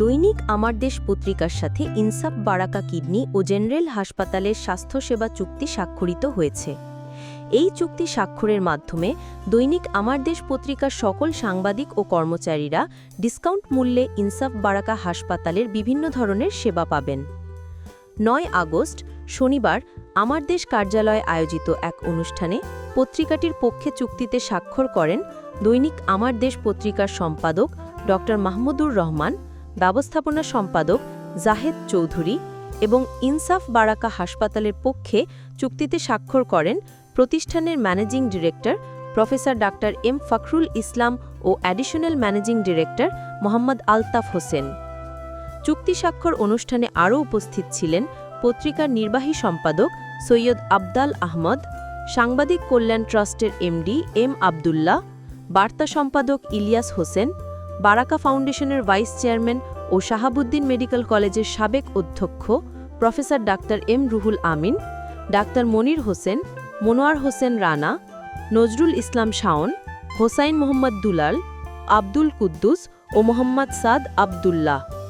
দৈনিক আমার দেশ পত্রিকার সাথে ইনসাফ বারাকা কিডনি ও জেনারেল হাসপাতালের স্বাস্থ্যসেবা চুক্তি স্বাক্ষরিত হয়েছে। এই চুক্তি স্বাক্ষরের মাধ্যমে দৈনিক আমার দেশ পত্রিকার সকল সাংবাদিক ও কর্মচারীরা ডিসকাউন্ট মূল্যে ইনসাফ বারাকা হাসপাতালের বিভিন্ন ধরনের সেবা পাবেন। নয় আগস্ট, শনিবার, আমার দেশ কার্যালয়ে আয়োজিত এক অনুষ্ঠানে পত্রিকাটির পক্ষে চুক্তিতে স্বাক্ষর করেন দৈনিক আমার দেশ পত্রিকার সম্পাদক ড মাহমুদুর রহমান ব্যবস্থাপনা সম্পাদক জাহেদ চৌধুরী এবং ইনসাফ বারাকা হাসপাতালের পক্ষে চুক্তিতে স্বাক্ষর করেন প্রতিষ্ঠানের managing director professor doctor M Fakhrul Islam ও additional managing director Mohammad Altaf Hossain. চুক্তি স্বাক্ষর অনুষ্ঠানে আরও উপস্থিত ছিলেন পত্রিকার নির্বাহী সম্পাদক সৈয়দ আবদাল আহমদ, সাংবাদিক কল্যাণ ট্রাস্টের এমডি এম আবদুল্লাহ, বার্তা সম্পাদক ইলিয়াস হোসেন বারাকা ফাউন্ডেশনের ভাইস চেয়ারম্যান ও শাহাবুদ্দিন মেডিকেল কলেজের সাবেক অধ্যক্ষ professor doctor M Ruhul Amin, doctor Monir Hossain, Monowar Hossain Rana, Nazrul Islam Shaon, Hossain Mohammad Dulal, Abdul Kuddus ও মোহাম্মদ সাদ আবদুল্লাহ।